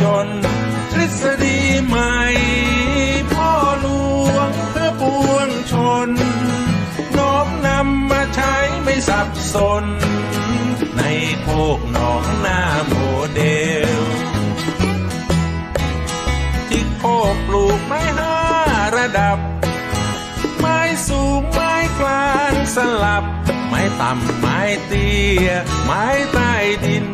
จน ทฤษฎีใหม่ พ่อหลวงเพื่อปวงชน น้อมนำมาใช้ไม่สับสน ในโคกหนองหน้าโมเดล ที่โคกปลูกไม้ห้าระดับ ไม้สูงไม้กลางสลับ ไม้ต่ำไม้เตี้ย ไม้ใต้ดิน